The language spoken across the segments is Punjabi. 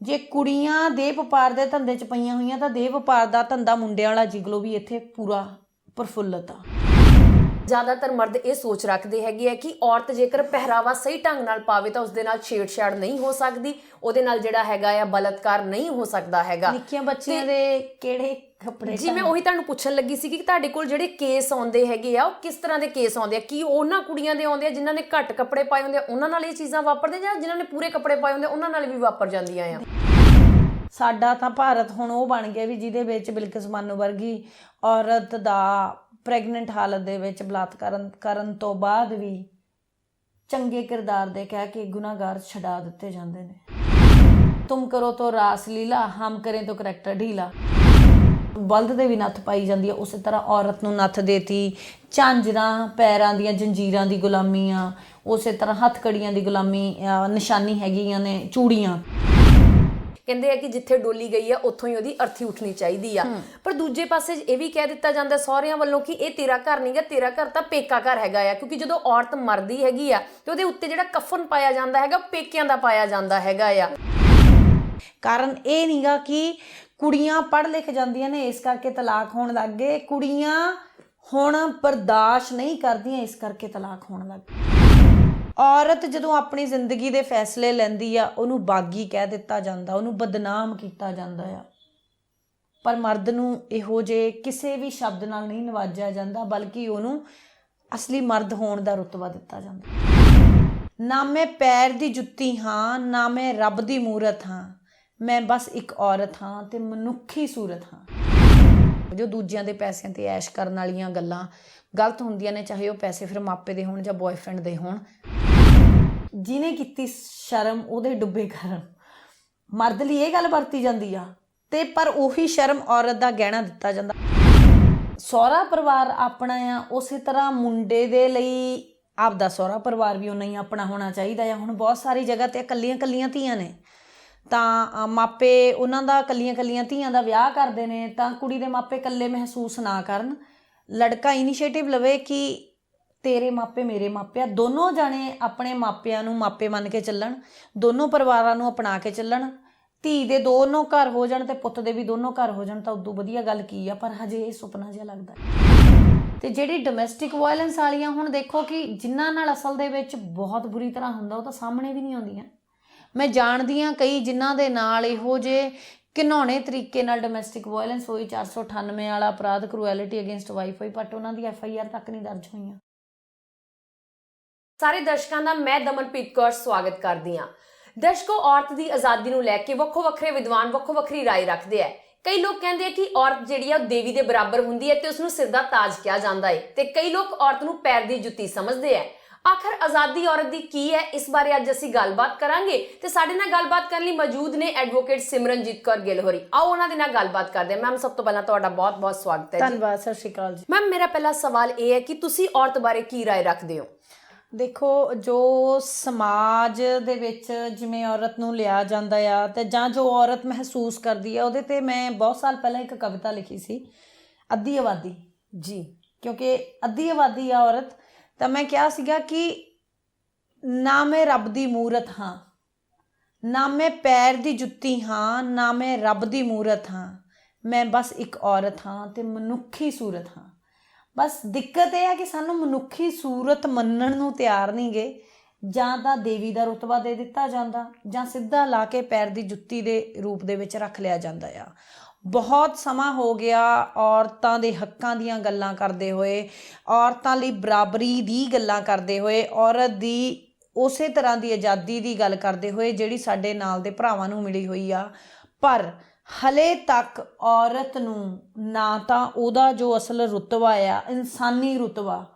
ਜੇ ਕੁੜੀਆਂ ਦੇ ਵਪਾਰ ਦੇ ਧੰਦੇ 'ਚ ਪਈਆਂ ਹੋਈਆਂ ਤਾਂ ਦੇ ਵਪਾਰ ਦਾ ਧੰਦਾ ਮੁੰਡਿਆਂ ਵਾਲਾ ਜਿਗਲੋ ਵੀ ਇੱਥੇ ਪੂਰਾ ਪ੍ਰਫੁੱਲਤ ਆ। ਜ਼ਿਆਦਾਤਰ ਮਰਦ ਇਹ ਸੋਚ ਰੱਖਦੇ ਹੈਗੇ ਆ ਕਿ ਔਰਤ ਜੇਕਰ ਪਹਿਰਾਵਾ ਸਹੀ ਢੰਗ ਨਾਲ ਪਾਵੇ ਤਾਂ ਉਸ ਦੇ ਨਾਲ ਛੇੜਛਾੜ ਨਹੀਂ ਹੋ ਸਕਦੀ ਉਹਦੇ ਨਾਲ ਜਿਹੜਾ ਹੈਗਾ ਆ ਬਲਤਕਾਰ ਨਹੀਂ ਹੋ ਸਕਦਾ ਹੈਗਾ। ਨਿੱਕੀਆਂ ਬੱਚੀਆਂ ਦੇ ਕਿਹੜੇ ਕੱਪੜੇ ਜੀ ਮੈਂ ਉਹੀ ਤੁਹਾਨੂੰ ਪੁੱਛਣ ਲੱਗੀ ਸੀ ਕਿ ਤੁਹਾਡੇ ਕੋਲ ਜਿਹੜੇ ਕੇਸ ਆਉਂਦੇ ਹੈਗੇ ਆ ਉਹ ਕਿਸ ਤਰ੍ਹਾਂ ਦੇ ਕੇਸ ਆਉਂਦੇ ਆ? ਕੀ ਉਹਨਾਂ ਕੁੜੀਆਂ ਦੇ ਆਉਂਦੇ ਆ ਜਿਨ੍ਹਾਂ ਨੇ ਘੱਟ ਕੱਪੜੇ ਪਾਏ ਹੁੰਦੇ ਆ ਉਹਨਾਂ ਨਾਲ ਇਹ ਚੀਜ਼ਾਂ ਵਾਪਰਦੇ ਜਾਂ ਜਿਨ੍ਹਾਂ ਨੇ ਪੂਰੇ ਕੱਪੜੇ ਪਾਏ ਹੁੰਦੇ ਉਹਨਾਂ ਨਾਲ ਵੀ ਵਾਪਰ ਜਾਂਦੀਆਂ ਆ? ਸਾਡਾ ਤਾਂ ਭਾਰਤ ਹੁਣ ਉਹ ਬਣ ਗਿਆ ਵੀ ਜਿਹਦੇ ਵਿੱਚ ਬਿਲਕਿਸ ਮਾਨੋ ਵਰਗੀ ਔਰਤ ਦਾ ਪ੍ਰੈਗਨੈਂਟ ਹਾਲਤ ਦੇ ਵਿੱਚ ਬਲਾਤਕਾਰ ਕਰਨ ਤੋਂ ਬਾਅਦ ਵੀ ਚੰਗੇ ਕਿਰਦਾਰ ਦੇ ਕਹਿ ਕੇ ਗੁਨਾਹਗਾਰ ਛਡਾ ਦਿੱਤੇ ਜਾਂਦੇ ਨੇ। ਤੁਮ ਕਰੋ ਤੋ ਰਾਸ ਲੀਲਾ ਹਮ ਕਰੇ ਤੋ ਕਰੈਕਟਰ ਢੀਲਾ। ਬਲਦ ਦੇ ਵੀ ਨੱਥ ਪਾਈ ਜਾਂਦੀ ਹੈ ਉਸੇ ਤਰ੍ਹਾਂ ਔਰਤ ਨੂੰ ਨੱਥ ਦੇਤੀ ਝਾਂਜਰਾਂ ਪੈਰਾਂ ਦੀਆਂ ਜੰਜੀਰਾਂ ਦੀ ਗੁਲਾਮੀਆਂ ਉਸੇ ਤਰ੍ਹਾਂ ਹੱਥਕੜੀਆਂ ਦੀ ਗੁਲਾਮੀ ਨਿਸ਼ਾਨੀ ਹੈਗੀਆਂ ਨੇ ਚੂੜੀਆਂ। ਕਹਿੰਦੇ ਆ ਕਿ ਜਿੱਥੇ ਡੋਲੀ ਗਈ ਆ ਉੱਥੋਂ ਹੀ ਉਹਦੀ ਅਰਥੀ ਉੱਠਣੀ ਚਾਹੀਦੀ ਆ। ਪਰ ਦੂਜੇ ਪਾਸੇ ਇਹ ਵੀ ਕਹਿ ਦਿੱਤਾ ਜਾਂਦਾ ਸਹੁਰਿਆਂ ਵੱਲੋਂ ਕਿ ਇਹ ਤੇਰਾ ਘਰ ਨਹੀਂਗਾ ਤੇਰਾ ਘਰ ਤਾਂ ਪੇਕਾ ਘਰ ਹੈਗਾ ਆ। ਕਿਉਂਕਿ ਜਦੋਂ ਔਰਤ ਮਰਦੀ ਹੈਗੀ ਆ ਤੇ ਉਹਦੇ ਉੱਤੇ ਜਿਹੜਾ ਕਫਨ ਪਾਇਆ ਜਾਂਦਾ ਹੈਗਾ ਪੇਕਿਆਂ ਦਾ ਪਾਇਆ ਜਾਂਦਾ ਹੈਗਾ ਆ। ਕਾਰਨ ਇਹ ਨਹੀਂਗਾ ਕਿ ਕੁੜੀਆਂ ਪੜ੍ਹ ਲਿਖ ਜਾਂਦੀਆਂ ਨੇ, ਇਸ ਕਰਕੇ ਤਲਾਕ ਹੋਣ ਲੱਗ ਗਏ। ਕੁੜੀਆਂ ਹੁਣ ਬਰਦਾਸ਼ਤ ਨਹੀਂ ਕਰਦੀਆਂ, ਇਸ ਕਰਕੇ ਤਲਾਕ ਹੋਣ ਲੱਗ ਗਏ। ਔਰਤ ਜਦੋਂ ਆਪਣੀ ਜ਼ਿੰਦਗੀ ਦੇ ਫੈਸਲੇ ਲੈਂਦੀ ਆ, ਉਹਨੂੰ ਬਾਗੀ ਕਹਿ ਦਿੱਤਾ ਜਾਂਦਾ, ਉਹਨੂੰ ਬਦਨਾਮ ਕੀਤਾ ਜਾਂਦਾ ਆ। ਪਰ ਮਰਦ ਨੂੰ ਇਹੋ ਜੇ ਕਿਸੇ ਵੀ ਸ਼ਬਦ ਨਾਲ ਨਹੀਂ ਨਵਾਜਿਆ ਜਾਂਦਾ, ਬਲਕਿ ਉਹਨੂੰ ਅਸਲੀ ਮਰਦ ਹੋਣ ਦਾ ਰੁਤਬਾ ਦਿੱਤਾ ਜਾਂਦਾ। ਨਾ ਮੈਂ ਪੈਰ ਦੀ ਜੁੱਤੀ ਹਾਂ, ਨਾ ਮੈਂ ਰੱਬ ਦੀ ਮੂਰਤ ਹਾਂ। ਮੈਂ ਬਸ ਇੱਕ ਔਰਤ ਹਾਂ ਤੇ ਮਨੁੱਖੀ ਸੂਰਤ ਹਾਂ। ਜੋ ਦੂਜਿਆਂ ਦੇ ਪੈਸਿਆਂ ਤੇ ਐਸ਼ ਕਰਨ ਵਾਲੀਆਂ ਗੱਲਾਂ ਗਲਤ ਹੁੰਦੀਆਂ ਨੇ, ਚਾਹੇ ਉਹ ਪੈਸੇ ਫਿਰ ਮਾਪੇ ਦੇ ਹੋਣ ਜਾਂ ਬॉयਫ੍ਰੈਂਡ ਦੇ ਹੋਣ। ਜਿਨੇ ਕੀਤੀ ਸ਼ਰਮ, ਉਹਦੇ ਡੁੱਬੇ ਕਰਨ ਮਰਦ ਲਈ ਇਹ ਗੱਲ ਵਰਤੀ ਜਾਂਦੀ ਆ। ਤੇ ਪਰ ਉਹੀ ਸ਼ਰਮ ਔਰਤ ਦਾ ਗਹਿਣਾ ਦਿੱਤਾ ਜਾਂਦਾ। ਸਹੁਰਾ ਪਰਿਵਾਰ ਆਪਣਾ ਆ, ਉਸੇ ਤਰ੍ਹਾਂ ਮੁੰਡੇ ਦੇ ਲਈ ਆਪਦਾ ਸਹੁਰਾ ਪਰਿਵਾਰ ਵੀ ਉਹਨਾਂ ਹੀ ਆਪਣਾ ਹੋਣਾ ਚਾਹੀਦਾ ਆ। ਹੁਣ ਬਹੁਤ ਸਾਰੀ ਜਗ੍ਹਾ ਤੇ ਇਕੱਲੀਆਂ ਇਕੱਲੀਆਂ ਧੀਆਂ ਨੇ। ਤਾਂ ਮਾਪੇ ਉਹਨਾਂ ਦਾ ਇਕੱਲੀਆਂ ਇਕੱਲੀਆਂ ਧੀਆਂ ਦਾ ਵਿਆਹ ਕਰਦੇ ਨੇ, ਤਾਂ ਕੁੜੀ ਦੇ ਮਾਪੇ ਇਕੱਲੇ ਮਹਿਸੂਸ ਨਾ ਕਰਨ। ਲੜਕਾ ਇਨੀਸ਼ੀਏਟਿਵ ਲਵੇ ਕਿ ਤੇਰੇ ਮਾਪੇ ਮੇਰੇ ਮਾਪੇ ਆ, ਦੋਨੋਂ ਜਾਣੇ ਆਪਣੇ ਮਾਪਿਆਂ ਨੂੰ ਮਾਪੇ ਮੰਨ ਕੇ ਚੱਲਣ, ਦੋਨੋਂ ਪਰਿਵਾਰਾਂ ਨੂੰ ਅਪਣਾ ਕੇ ਚੱਲਣ। ਧੀ ਦੇ ਦੋਨੋਂ ਘਰ ਹੋ ਜਾਣ ਤੇ ਪੁੱਤ ਦੇ ਵੀ ਦੋਨੋਂ ਘਰ ਹੋ ਜਾਣ ਤਾਂ ਉਦੋਂ ਵਧੀਆ ਗੱਲ ਕੀ ਆ, ਪਰ ਹਜੇ ਇਹ ਸੁਪਨਾ ਜਿਹਾ ਲੱਗਦਾ। ਹੈ। ਤੇ ਜਿਹੜੀ ਡੋਮੈਸਟਿਕ ਵਾਇਲੈਂਸ ਵਾਲੀਆਂ ਹੁਣ ਦੇਖੋ ਕਿ ਜਿਨ੍ਹਾਂ ਨਾਲ ਅਸਲ ਦੇ ਵਿੱਚ ਬਹੁਤ ਬੁਰੀ ਤਰ੍ਹਾਂ ਹੁੰਦਾ, ਉਹ ਤਾਂ ਸਾਹਮਣੇ ਵੀ ਨਹੀਂ ਆਉਂਦੀਆਂ। ਮੈਂ ਜਾਣਦੀ ਹਾਂ ਕਈ ਜਿਨ੍ਹਾਂ ਦੇ ਨਾਲ ਇਹੋ ਜੇ ਘਿਨੌਣੇ ਤਰੀਕੇ ਨਾਲ ਡੋਮੈਸਟਿਕ ਵਾਇਲੈਂਸ ਹੋਈ 498 ਵਾਲਾ ਅਪਰਾਧ ਕਰੂਐਲਿਟੀ ਅਗੇਂਸਟ ਵਾਈਫ ਹੋਈ ਬਟ ਉਹਨਾਂ ਦੀ ਐਫ ਆਈ ਆਰ ਤੱਕ ਨਹੀਂ ਦਰਜ ਹੋਈਆਂ ਸਾਰੇ ਦਰਸ਼ਕਾਂ ਦਾ ਮੈਂ ਦਮਨਪ੍ਰੀਤ ਕੌਰ ਸਵਾਗਤ ਕਰਦੀ ਹਾਂ ਦਰਸ਼ਕੋ ਔਰਤ ਦੀ ਆਜ਼ਾਦੀ ਨੂੰ ਲੈ ਕੇ ਵੱਖੋ ਵੱਖਰੇ ਵਿਦਵਾਨ ਵੱਖੋ ਵੱਖਰੀ رائے ਰੱਖਦੇ ਆ ਕਈ ਲੋਕ ਕਹਿੰਦੇ ਆ ਕਿ ਔਰਤ ਜਿਹੜੀ ਆ ਉਹ ਦੇਵੀ ਦੇ ਬਰਾਬਰ ਹੁੰਦੀ ਹੈ ਤੇ ਉਸ ਨੂੰ ਸਿਰ ਦਾ ਤਾਜ ਕਿਹਾ ਜਾਂਦਾ ਹੈ ਤੇ ਕਈ ਲੋਕ ਔਰਤ ਨੂੰ ਪੈਰ ਦੀ ਜੁੱਤੀ ਸਮਝਦੇ ਆ ਆਖਰ ਆਜ਼ਾਦੀ ਔਰਤ ਦੀ ਕੀ ਹੈ ਇਸ ਬਾਰੇ ਅੱਜ ਅਸੀਂ ਗੱਲਬਾਤ ਕਰਾਂਗੇ ਤੇ ਸਾਡੇ ਨਾਲ ਗੱਲਬਾਤ ਕਰਨ ਲਈ ਮੌਜੂਦ ਨੇ ਐਡਵੋਕੇਟ ਸਿਮਰਨਜੀਤ ਕੌਰ ਗਿੱਲ ਹੋਰੀ ਆਓ ਉਹਨਾਂ ਦੇ ਨਾਲ ਗੱਲਬਾਤ ਕਰਦੇ ਹਾਂ ਮੈਮ ਸਭ ਤੋਂ ਪਹਿਲਾਂ ਤੁਹਾਡਾ ਬਹੁਤ-ਬਹੁਤ ਸਵਾਗਤ ਹੈ ਜੀ ਧੰਨਵਾਦ ਸਤਿ ਸ਼੍ਰੀ ਅਕਾਲ ਜੀ ਮੈਮ ਮੇਰਾ ਪਹਿਲਾ ਸਵਾਲ ਇਹ ਹੈ ਕਿ ਤੁਸੀਂ ਔਰਤ ਬਾਰੇ ਕੀ رائے ਰੱਖਦੇ ਹੋ ਦੇਖੋ ਜੋ ਸਮਾਜ ਦੇ ਵਿੱਚ ਜਿਵੇਂ ਔਰਤ ਨੂੰ ਲਿਆ ਜਾਂਦਾ ਆ ਤੇ ਜਾਂ ਜੋ ਔਰਤ ਮਹਿਸੂਸ ਕਰਦੀ ਆ ਉਹਦੇ ਤੇ ਮੈਂ ਬਹੁਤ ਸਾਲ ਪਹਿਲਾਂ ਇੱਕ ਕਵਿਤਾ ਲਿਖੀ ਸੀ ਅੱਧੀ ਆਬਾਦੀ ਜੀ ਕਿਉਂਕਿ ਅੱਧੀ ਆਬਾਦੀ ਆ ਔਰਤ ਤਾਂ ਮੈਂ ਕਿਹਾ ਸੀਗਾ ਕਿ ਨਾ ਮੈਂ ਰੱਬ ਦੀ ਮੂਰਤ ਹਾਂ, ਨਾ ਮੈਂ ਪੈਰ ਦੀ ਜੁੱਤੀ ਹਾਂ, ਨਾ ਮੈਂ ਰੱਬ ਦੀ ਮੂਰਤ ਹਾਂ। ਮੈਂ ਬਸ ਇੱਕ ਔਰਤ ਹਾਂ ਤੇ ਮਨੁੱਖੀ ਸੂਰਤ ਹਾਂ। ਬਸ ਦਿੱਕਤ ਇਹ ਆ ਕਿ ਸਾਨੂੰ ਮਨੁੱਖੀ ਸੂਰਤ ਮੰਨਣ ਨੂੰ ਤਿਆਰ ਨਹੀਂਗੇ ਜਾਂ ਤਾਂ ਦੇਵੀ ਦਾ ਰੁਤਬਾ ਦੇ ਦਿੱਤਾ ਜਾਂਦਾ ਜਾਂ ਸਿੱਧਾ ਲਾ ਕੇ ਪੈਰ ਦੀ ਜੁੱਤੀ ਦੇ ਰੂਪ ਦੇ ਵਿੱਚ ਰੱਖ ਲਿਆ ਜਾਂਦਾ ਆ। ਬਹੁਤ ਸਮਾਂ ਹੋ ਗਿਆ ਔਰਤਾਂ ਦੇ ਹੱਕਾਂ ਦੀਆਂ ਗੱਲਾਂ ਕਰਦੇ ਹੋਏ ਔਰਤਾਂ ਲਈ ਬਰਾਬਰੀ ਦੀ ਗੱਲਾਂ ਕਰਦੇ ਹੋਏ ਔਰਤ ਦੀ ਉਸੇ ਤਰ੍ਹਾਂ ਦੀ ਆਜ਼ਾਦੀ ਦੀ ਗੱਲ ਕਰਦੇ ਹੋਏ ਜਿਹੜੀ ਸਾਡੇ ਨਾਲ ਦੇ ਭਰਾਵਾਂ ਨੂੰ ਮਿਲੀ ਹੋਈ ਆ। ਪਰ ਹਲੇ ਤੱਕ ਔਰਤ ਨੂੰ ਨਾ ਤਾਂ ਉਹਦਾ ਜੋ ਅਸਲ ਰੁਤਬਾ ਆ ਇਨਸਾਨੀ ਰੁਤਬਾ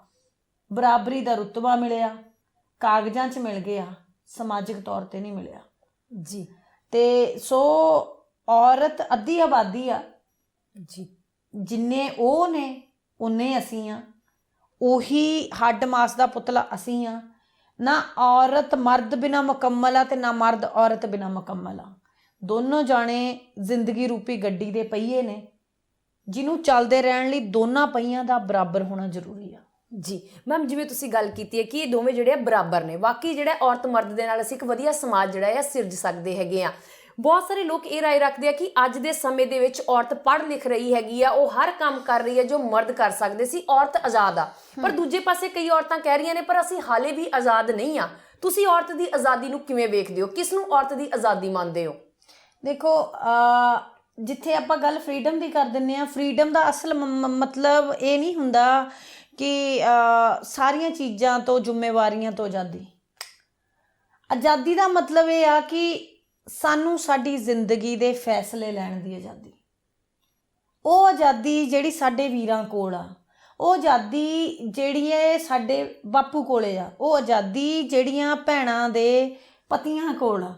ਬਰਾਬਰੀ ਦਾ ਰੁਤਬਾ ਮਿਲਿਆ ਕਾਗਜ਼ਾਂ 'ਚ ਮਿਲ ਗਿਆ ਸਮਾਜਿਕ ਤੌਰ ਤੇ ਨਹੀਂ ਮਿਲਿਆ। ਜੀ। ਤੇ ਸੋ ਔਰਤ ਅੱਧੀ ਆਬਾਦੀ ਆ। ਜੀ। ਜਿੰਨੇ ਉਹ ਨੇ ਉਨੇ ਅਸੀਂ ਆ। ਉਹੀ ਹੱਡ ਮਾਸ ਦਾ ਪੁਤਲਾ ਅਸੀਂ ਆ। ਨਾ ਔਰਤ ਮਰਦ ਬਿਨਾ ਮੁਕੰਮਲ ਆ ਤੇ ਨਾ ਮਰਦ ਔਰਤ ਬਿਨਾ ਮੁਕੰਮਲ ਆ। ਦੋਨੋਂ ਜਾਣੇ ਜ਼ਿੰਦਗੀ ਰੂਪੀ ਗੱਡੀ ਦੇ ਪਹੀਏ ਨੇ। ਜਿਹਨੂੰ ਚੱਲਦੇ ਰਹਿਣ ਲਈ ਦੋਨਾਂ ਪਹੀਆਂ ਦਾ ਬਰਾਬਰ ਹੋਣਾ ਜ਼ਰੂਰੀ ਆ। ਜੀ। ਮੈਮ ਜਿਵੇਂ ਤੁਸੀਂ ਗੱਲ ਕੀਤੀ ਹੈ ਕਿ ਇਹ ਦੋਵੇਂ ਜਿਹੜੇ ਆ ਬਰਾਬਰ ਨੇ। ਬਾਕੀ ਜਿਹੜਾ ਔਰਤ ਮਰਦ ਦੇ ਨਾਲ ਅਸੀਂ ਇੱਕ ਵਧੀਆ ਸਮਾਜ ਜਿਹੜਾ ਆ ਸਿਰਜ ਸਕਦੇ ਹੈਗੇ ਆ। ਬਹੁਤ ਸਾਰੇ ਲੋਕ ਇਹ رائے ਰੱਖਦੇ ਆ ਕਿ ਅੱਜ ਦੇ ਸਮੇਂ ਦੇ ਵਿੱਚ ਔਰਤ ਪੜ੍ਹ ਲਿਖ ਰਹੀ ਹੈਗੀ ਆ ਉਹ ਹਰ ਕੰਮ ਕਰ ਰਹੀ ਹੈ ਜੋ ਮਰਦ ਕਰ ਸਕਦੇ ਸੀ ਔਰਤ ਆਜ਼ਾਦ ਆ। ਪਰ ਦੂਜੇ ਪਾਸੇ ਕਈ ਔਰਤਾਂ ਕਹਿ ਰਹੀਆਂ ਨੇ ਪਰ ਅਸੀਂ ਹਾਲੇ ਵੀ ਆਜ਼ਾਦ ਨਹੀਂ ਆ। ਤੁਸੀਂ ਔਰਤ ਦੀ ਆਜ਼ਾਦੀ ਨੂੰ ਕਿਵੇਂ ਵੇਖਦੇ ਹੋ? ਕਿਸ ਨੂੰ ਔਰਤ ਦੀ ਆਜ਼ਾਦੀ ਮੰਨਦੇ ਹੋ? ਦੇਖੋ ਜਿੱਥੇ ਆਪਾਂ ਗੱਲ ਫਰੀडम ਦੀ ਕਰ ਦਿੰਨੇ ਆ ਫਰੀडम ਦਾ ਅਸਲ ਮਤਲਬ ਇਹ ਨਹੀਂ ਹੁੰਦਾ ਕਿ ਸਾਰੀਆਂ ਚੀਜ਼ਾਂ ਤੋਂ ਜ਼ਿੰਮੇਵਾਰੀਆਂ ਤੋਂ ਆਜ਼ਾਦੀ। ਆਜ਼ਾਦੀ ਦਾ ਮਤਲਬ ਇਹ ਆ ਕਿ ਸਾਨੂੰ ਸਾਡੀ ਜ਼ਿੰਦਗੀ ਦੇ ਫੈਸਲੇ ਲੈਣ ਦੀ ਆਜ਼ਾਦੀ। ਉਹ ਆਜ਼ਾਦੀ ਜਿਹੜੀ ਸਾਡੇ ਵੀਰਾਂ ਕੋਲ ਆ, ਉਹ ਆਜ਼ਾਦੀ ਜਿਹੜੀ ਹੈ ਸਾਡੇ ਬਾਪੂ ਕੋਲੇ ਆ, ਉਹ ਆਜ਼ਾਦੀ ਜਿਹੜੀਆਂ ਭੈਣਾਂ ਦੇ ਪਤੀਆਂ ਕੋਲ ਆ।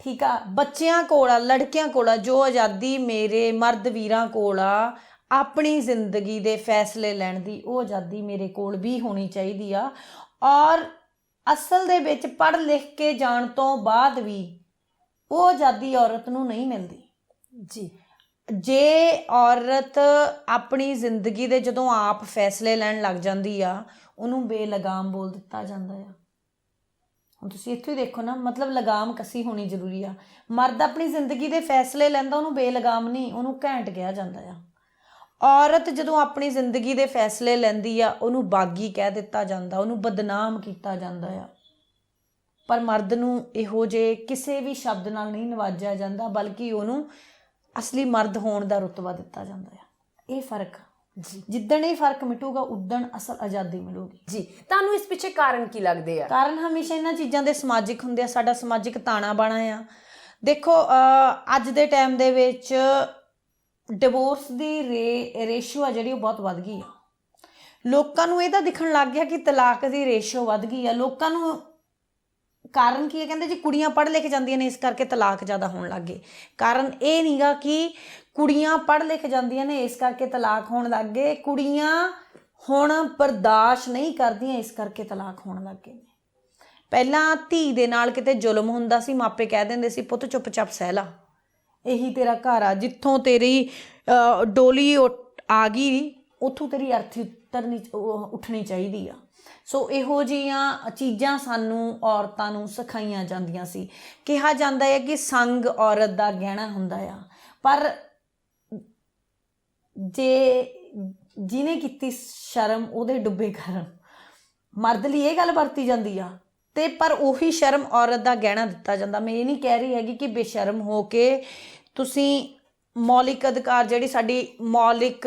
ਠੀਕ ਆ, ਬੱਚਿਆਂ ਕੋਲ ਆ, ਲੜਕਿਆਂ ਕੋਲ ਆ, ਜੋ ਆਜ਼ਾਦੀ ਮੇਰੇ ਮਰਦ ਵੀਰਾਂ ਕੋਲ ਆ, ਆਪਣੀ ਜ਼ਿੰਦਗੀ ਦੇ ਫੈਸਲੇ ਲੈਣ ਦੀ ਉਹ ਆਜ਼ਾਦੀ ਮੇਰੇ ਕੋਲ ਵੀ ਹੋਣੀ ਚਾਹੀਦੀ ਆ। ਔਰ ਅਸਲ ਦੇ ਵਿੱਚ ਪੜ੍ਹ ਲਿਖ ਕੇ ਜਾਣ ਤੋਂ ਬਾਅਦ ਵੀ ਉਹ ਆਜ਼ਾਦੀ ਔਰਤ ਨੂੰ ਨਹੀਂ ਮਿਲਦੀ। ਜੀ। ਜੇ ਔਰਤ ਆਪਣੀ ਜ਼ਿੰਦਗੀ ਦੇ ਜਦੋਂ ਆਪ ਫੈਸਲੇ ਲੈਣ ਲੱਗ ਜਾਂਦੀ ਆ ਉਹਨੂੰ ਬੇਲਗਾਮ ਬੋਲ ਦਿੱਤਾ ਜਾਂਦਾ ਆ। ਹੁਣ ਤੁਸੀਂ ਇੱਥੋਂ ਹੀ ਦੇਖੋ ਨਾ ਮਤਲਬ ਲਗਾਮ ਕਸੀ ਹੋਣੀ ਜ਼ਰੂਰੀ ਆ। ਮਰਦ ਆਪਣੀ ਜ਼ਿੰਦਗੀ ਦੇ ਫੈਸਲੇ ਲੈਂਦਾ ਉਹਨੂੰ ਬੇਲਗਾਮ ਨਹੀਂ ਉਹਨੂੰ ਘੈਂਟ ਕਿਹਾ ਜਾਂਦਾ ਆ। ਔਰਤ ਜਦੋਂ ਆਪਣੀ ਜ਼ਿੰਦਗੀ ਦੇ ਫੈਸਲੇ ਲੈਂਦੀ ਆ ਉਹਨੂੰ ਬਾਗੀ ਕਹਿ ਦਿੱਤਾ ਜਾਂਦਾ ਉਹਨੂੰ ਬਦਨਾਮ ਕੀਤਾ ਜਾਂਦਾ ਆ। ਪਰ ਮਰਦ ਨੂੰ ਇਹੋ ਜੇ ਕਿਸੇ ਵੀ ਸ਼ਬਦ ਨਾਲ ਨਹੀਂ ਨਵਾਜਿਆ ਜਾਂਦਾ ਬਲਕਿ ਉਹਨੂੰ ਅਸਲੀ ਮਰਦ ਹੋਣ ਦਾ ਰੁਤਬਾ ਦਿੱਤਾ ਜਾਂਦਾ ਆ। ਇਹ ਫ਼ਰਕ ਜੀ। ਜਿੱਦਣ ਇਹ ਫ਼ਰਕ ਮਿਟੂਗਾ ਉਦਣ ਅਸਲ ਆਜ਼ਾਦੀ ਮਿਲੂਗੀ। ਜੀ। ਤੁਹਾਨੂੰ ਇਸ ਪਿੱਛੇ ਕਾਰਨ ਕੀ ਲੱਗਦੇ ਆ? ਕਾਰਨ ਹਮੇਸ਼ਾ ਇਹਨਾਂ ਚੀਜ਼ਾਂ ਦੇ ਸਮਾਜਿਕ ਹੁੰਦੇ ਆ ਸਾਡਾ ਸਮਾਜਿਕ ਤਾਣਾ ਬਾਣਾ ਆ। ਦੇਖੋ ਅੱਜ ਦੇ ਟਾਈਮ ਦੇ ਵਿੱਚ ਡਿਵੋਰਸ ਦੀ ਰੇਸ਼ੋ ਆ ਜਿਹੜੀ ਉਹ ਬਹੁਤ ਵੱਧ ਗਈ ਆ। ਲੋਕਾਂ ਨੂੰ ਇਹ ਤਾਂ ਦਿਖਣ ਲੱਗ ਗਿਆ ਕਿ ਤਲਾਕ ਦੀ ਰੇਸ਼ੋ ਵੱਧ ਗਈ ਆ। ਲੋਕਾਂ ਨੂੰ ਕਾਰਨ ਕੀ ਹੈ? ਕਹਿੰਦੇ ਜੀ ਕੁੜੀਆਂ ਪੜ੍ਹ ਲਿਖ ਜਾਂਦੀਆਂ ਨੇ, ਇਸ ਕਰਕੇ ਤਲਾਕ ਜ਼ਿਆਦਾ ਹੋਣ ਲੱਗ ਗਏ। ਕਾਰਨ ਇਹ ਨਹੀਂਗਾ ਕਿ ਕੁੜੀਆਂ ਪੜ੍ਹ ਲਿਖ ਜਾਂਦੀਆਂ ਨੇ, ਇਸ ਕਰਕੇ ਤਲਾਕ ਹੋਣ ਲੱਗ ਗਏ। ਕੁੜੀਆਂ ਹੁਣ ਬਰਦਾਸ਼ਤ ਨਹੀਂ ਕਰਦੀਆਂ, ਇਸ ਕਰਕੇ ਤਲਾਕ ਹੋਣ ਲੱਗ ਗਏ ਨੇ। ਪਹਿਲਾਂ ਧੀ ਦੇ ਨਾਲ ਕਿਤੇ ਜ਼ੁਲਮ ਹੁੰਦਾ ਸੀ, ਮਾਪੇ ਕਹਿ ਦਿੰਦੇ ਸੀ, ਪੁੱਤ ਚੁੱਪਚਾਪ ਸਹਿ ਲਾ। ਇਹੀ ਤੇਰਾ ਘਰ ਆ। ਜਿੱਥੋਂ ਤੇਰੀ ਡੋਲੀ ਉੱਠ- ਆ ਗਈ, ਉੱਥੋਂ ਤੇਰੀ ਅਰਥੀ ਉਤਰਨੀ ਉਹ ਉੱਠਣੀ ਚਾਹੀਦੀ ਆ। ਸੋ ਇਹੋ ਜੀਆਂ ਚੀਜ਼ਾਂ ਸਾਨੂੰ ਔਰਤਾਂ ਨੂੰ ਸਿਖਾਈਆਂ ਜਾਂਦੀਆਂ ਸੀ। ਕਿਹਾ ਜਾਂਦਾ ਹੈ ਕਿ ਸੰਗ ਔਰਤ ਦਾ ਗਹਿਣਾ ਹੁੰਦਾ ਆ। ਪਰ ਜੇ ਜਿਹਨੇ ਕੀਤੀ ਸ਼ਰਮ, ਉਹਦੇ ਡੁੱਬੇ ਕਰਨ ਮਰਦ ਲਈ ਇਹ ਗੱਲ ਵਰਤੀ ਜਾਂਦੀ ਆ। ਤੇ ਪਰ ਉਹੀ ਸ਼ਰਮ ਔਰਤ ਦਾ ਗਹਿਣਾ ਦਿੱਤਾ ਜਾਂਦਾ। ਮੈਂ ਇਹ ਨਹੀਂ ਕਹਿ ਰਹੀ ਹੈਗੀ ਕਿ ਬੇਸ਼ਰਮ ਹੋ ਕੇ ਤੁਸੀਂ ਮੌਲਿਕ ਅਧਿਕਾਰ, ਜਿਹੜੀ ਸਾਡੀ ਮੌਲਿਕ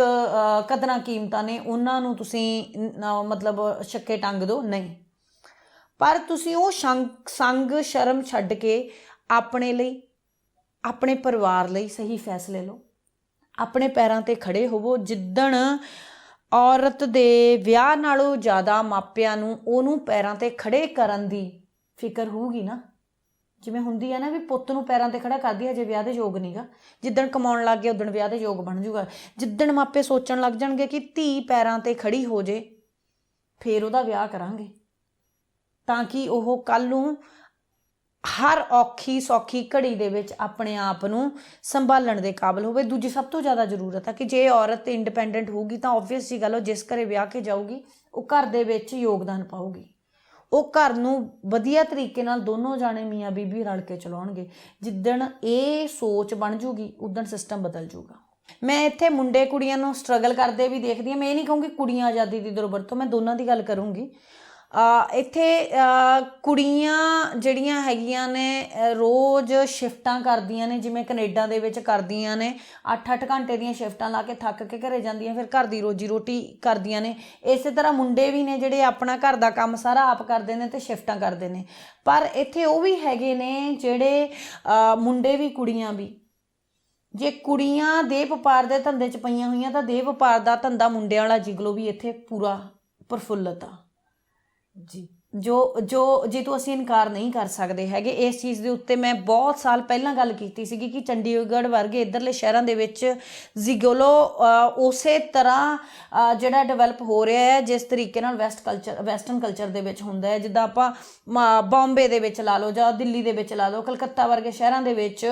ਕਦਰਾਂ ਕੀਮਤਾਂ ਨੇ, ਉਹਨਾਂ ਨੂੰ ਤੁਸੀਂ ਮਤਲਬ ਛੱਕੇ ਟੰਗ ਦਿਓ, ਨਹੀਂ। ਪਰ ਤੁਸੀਂ ਉਹ ਸੰਗ ਸੰਗ, ਸ਼ਰਮ ਛੱਡ ਕੇ ਆਪਣੇ ਲਈ, ਆਪਣੇ ਪਰਿਵਾਰ ਲਈ ਸਹੀ ਫੈਸਲੇ ਲਓ। ਆਪਣੇ ਪੈਰਾਂ ਤੇ ਖੜੇ ਹੋਵੋ, ਜਿੱਦਣ ਔਰਤ ਦੇ ਵਿਆਹ ਨਾਲੋਂ ਜ਼ਿਆਦਾ ਮਾਪਿਆਂ ਨੂੰ ਉਹਨੂੰ ਪੈਰਾਂ ਤੇ ਖੜੇ ਕਰਨ ਦੀ ਫਿਕਰ ਹੋਊਗੀ ਨਾ। ਜਿਵੇਂ ਹੁੰਦੀ ਹੈ ਨਾ ਵੀ ਪੁੱਤ ਨੂੰ ਪੈਰਾਂ ਤੇ ਖੜਾ ਕਰਦੀ ਹੈ ਜੇ ਵਿਆਹ ਦੇ ਯੋਗ ਨਹੀਂਗਾ ਜਿੱਦਣ ਕਮਾਉਣ ਲੱਗ ਗਿਆ, ਉਦਣ ਵਿਆਹ ਦੇ ਯੋਗ ਬਣ ਜਾਊਗਾ ਜਿੱਦਣ ਮਾਪੇ ਸੋਚਣ ਲੱਗ ਜਾਣਗੇ ਕਿ ਧੀ ਪੈਰਾਂ ਤੇ ਖੜੀ ਹੋ ਜੇ, ਫੇਰ ਉਹਦਾ ਵਿਆਹ ਕਰਾਂਗੇ। ਤਾਂ ਕਿ ਉਹ ਕੱਲ ਨੂੰ ਹਰ ਔਖੀ ਸੌਖੀ ਘੜੀ ਦੇ ਵਿੱਚ ਆਪਣੇ ਆਪ ਨੂੰ ਸੰਭਾਲਣ ਦੇ ਕਾਬਿਲ ਹੋਵੇ। ਦੂਜੀ ਸਭ ਤੋਂ ਜ਼ਿਆਦਾ ਜ਼ਰੂਰਤ ਹੈ ਕਿ ਜੇ ਔਰਤ ਇੰਡੀਪੈਂਡੈਂਟ ਹੋਊਗੀ ਤਾਂ ਆਬਵੀਅਸ ਜੀ ਗੱਲ ਉਹ ਜਿਸ ਘਰੇ ਵਿਆਹ ਕੇ ਜਾਊਗੀ, ਉਹ ਘਰ ਦੇ ਵਿੱਚ ਯੋਗਦਾਨ ਪਾਊਗੀ। ਉਹ ਘਰ ਨੂੰ ਵਧੀਆ ਤਰੀਕੇ ਨਾਲ ਦੋਨੋਂ ਜਾਣੇ ਮੀਆਂ ਬੀਬੀ ਰਲ ਕੇ ਚਲਾਉਣਗੇ। ਜਿੱਦਣ ਇਹ ਸੋਚ ਬਣ ਜੂਗੀ, ਉਦਣ ਸਿਸਟਮ ਬਦਲ ਜੂਗਾ। ਮੈਂ ਇੱਥੇ ਮੁੰਡੇ ਕੁੜੀਆਂ ਨੂੰ ਸਟਰਗਲ ਕਰਦੇ ਵੀ ਦੇਖਦੀ ਹਾਂ। ਮੈਂ ਇਹ ਨਹੀਂ ਕਹੂੰਗੀ ਕੁੜੀਆਂ ਆਜ਼ਾਦੀ ਦੀ ਦੁਰਵਰਤੋਂ ਮੈਂ ਦੋਨਾਂ ਦੀ ਗੱਲ ਕਰੂੰਗੀ। ਇੱਥੇ ਕੁੜੀਆਂ ਜਿਹੜੀਆਂ ਹੈਗੀਆਂ ਨੇ ਰੋਜ਼ ਸ਼ਿਫਟਾਂ ਕਰਦੀਆਂ ਨੇ, ਜਿਵੇਂ ਕੈਨੇਡਾ ਦੇ ਵਿੱਚ ਕਰਦੀਆਂ ਨੇ। 8-8 ਘੰਟੇ ਦੀਆਂ ਸ਼ਿਫਟਾਂ ਲਾ ਕੇ ਥੱਕ ਕੇ ਘਰੇ ਜਾਂਦੀਆਂ, ਫਿਰ ਘਰ ਦੀ ਰੋਜੀ ਰੋਟੀ ਕਰਦੀਆਂ ਨੇ। ਇਸੇ ਤਰ੍ਹਾਂ ਮੁੰਡੇ ਵੀ ਨੇ ਜਿਹੜੇ ਆਪਣਾ ਘਰ ਦਾ ਕੰਮ ਸਾਰਾ ਆਪ ਕਰਦੇ ਨੇ ਤੇ ਸ਼ਿਫਟਾਂ ਕਰਦੇ ਨੇ। ਪਰ ਇੱਥੇ ਉਹ ਵੀ ਹੈਗੇ ਨੇ ਜਿਹੜੇ ਮੁੰਡੇ ਵੀ, ਕੁੜੀਆਂ ਵੀ। ਜੇ ਕੁੜੀਆਂ ਦੇ ਵਪਾਰ ਦੇ ਧੰਦੇ 'ਚ ਪਈਆਂ ਹੋਈਆਂ ਤਾਂ ਦੇ ਵਪਾਰ ਦਾ ਧੰਦਾ ਮੁੰਡਿਆਂ ਵਾਲਾ ਜਿਗਲੋ ਵੀ ਇੱਥੇ ਪੂਰਾ ਪ੍ਰਫੁੱਲਤ ਆ। ਜੀ। ਜੋ ਜੋ ਜੇ ਤੋਂ ਅਸੀਂ ਇਨਕਾਰ ਨਹੀਂ ਕਰ ਸਕਦੇ ਹੈਗੇ ਇਸ ਚੀਜ਼ ਦੇ ਉੱਤੇ ਮੈਂ ਬਹੁਤ ਸਾਲ ਪਹਿਲਾਂ ਗੱਲ ਕੀਤੀ ਸੀਗੀ ਕਿ ਚੰਡੀਗੜ੍ਹ ਵਰਗੇ ਇਧਰਲੇ ਸ਼ਹਿਰਾਂ ਦੇ ਵਿੱਚ ਜ਼ਿਗੋਲੋ ਅ, ਉਸੇ ਤਰ੍ਹਾਂ ਜਿਹੜਾ ਡਿਵੈਲਪ ਹੋ ਰਿਹਾ ਹੈ ਜਿਸ ਤਰੀਕੇ ਨਾਲ ਵੈਸਟ ਕਲਚਰ ਵੈਸਟਰਨ ਕਲਚਰ ਦੇ ਵਿੱਚ ਹੁੰਦਾ ਹੈ ਜਿੱਦਾਂ ਆਪਾਂ ਮ- ਬੰਬੇ ਦੇ ਵਿੱਚ ਲਾ ਲਓ ਜਾਂ ਦਿੱਲੀ ਦੇ ਵਿੱਚ ਲਾ ਲਓ ਕਲਕੱਤਾ ਵਰਗੇ ਸ਼ਹਿਰਾਂ ਦੇ ਵਿੱਚ